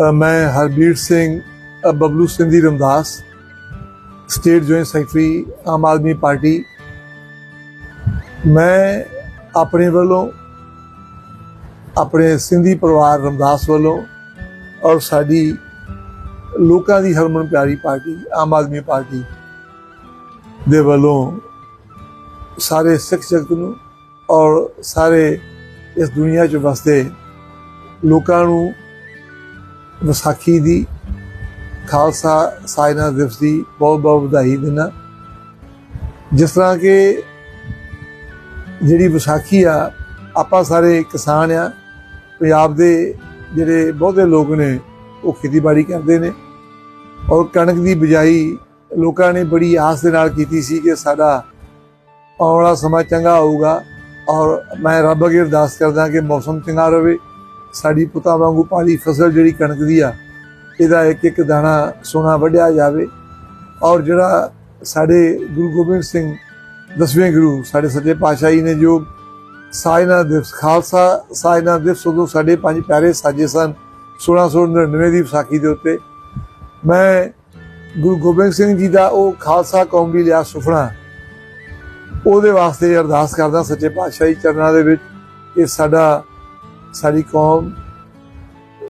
ਮੈਂ Harbir Singh Bablu Sindhi Ramdas, state joint secretary, Aam Aadmi party. ਮੈਂ ਆਪਣੇ ਵੱਲੋਂ, ਆਪਣੇ ਸਿੰਧੀ ਪਰਿਵਾਰ ਰਮਦਾਸ ਵੱਲੋਂ ਔਰ ਸਾਡੀ ਲੋਕਾਂ ਦੀ ਹਰਮਨ ਪਿਆਰੀ ਪਾਰਟੀ, ਆਮ ਆਦਮੀ ਪਾਰਟੀ ਦੇ ਵੱਲੋਂ ਸਾਰੇ ਸਿੱਖ ਜਗਤ ਨੂੰ ਔਰ ਸਾਰੇ ਇਸ ਦੁਨੀਆ 'ਚ ਵਸਦੇ ਲੋਕਾਂ ਨੂੰ ਵਿਸਾਖੀ ਦੀ ਖਾਲਸਾ ਸਾਇਨਾ ਦਿਵਸ ਦੀ ਬਹੁਤ ਬਹੁਤ ਵਧਾਈ ਦਿੰਦਾ। ਜਿਸ ਤਰ੍ਹਾਂ ਕਿ ਜਿਹੜੀ ਵਿਸਾਖੀ ਆ, ਆਪਾਂ ਸਾਰੇ ਕਿਸਾਨ ਆ, ਪੰਜਾਬ ਦੇ ਜਿਹੜੇ ਬਹੁਤੇ ਲੋਕ ਨੇ, ਉਹ ਖੇਤੀਬਾੜੀ ਕਰਦੇ ਨੇ। ਔਰ ਕਣਕ ਦੀ ਬਿਜਾਈ ਲੋਕਾਂ ਨੇ ਬੜੀ ਆਸ ਦੇ ਨਾਲ ਕੀਤੀ ਸੀ ਕਿ ਸਾਡਾ ਆਉਣ ਵਾਲਾ ਸਮਾਂ ਚੰਗਾ ਹੋਊਗਾ। ਔਰ ਮੈਂ ਰੱਬ ਅੱਗੇ ਅਰਦਾਸ ਕਰਦਾ ਕਿ ਮੌਸਮ ਚੰਗਾ ਰਹੇ। ਸਾਡੀ ਪੁੱਤਾਂ ਵਾਂਗੂ ਪਾਲੀ ਫਸਲ ਜਿਹੜੀ ਕਣਕ ਦੀ ਆ, ਇਹਦਾ ਇੱਕ ਇੱਕ ਦਾਣਾ ਸੋਨਾ ਵੱਢਿਆ ਜਾਵੇ। ਔਰ ਜਿਹੜਾ ਸਾਡੇ ਗੁਰੂ ਗੋਬਿੰਦ ਸਿੰਘ ਦਸਵੇਂ ਗੁਰੂ ਸਾਡੇ ਸੱਚੇ ਪਾਤਸ਼ਾਹ ਜੀ ਨੇ ਜੋ ਸਾਇਨਾ ਦਿਵਸ, ਖਾਲਸਾ ਸਾਇਨਾ ਦਿਵਸ ਉਦੋਂ ਸਾਡੇ ਪੰਜ ਪਿਆਰੇ ਸਾਜੇ ਸਨ 1699 ਦੀ ਵਿਸਾਖੀ ਦੇ ਉੱਤੇ। ਮੈਂ ਗੁਰੂ ਗੋਬਿੰਦ ਸਿੰਘ ਜੀ ਦਾ ਉਹ ਖਾਲਸਾ ਕੌਮ ਵੀ ਲਿਆ ਸੁਪਨਾ, ਉਹਦੇ ਵਾਸਤੇ ਅਰਦਾਸ ਕਰਦਾ ਸੱਚੇ ਪਾਤਸ਼ਾਹ ਜੀ ਚਰਨਾਂ ਦੇ ਵਿੱਚ ਕਿ ਸਾਡਾ ਸਾਡੀ ਕੌਮ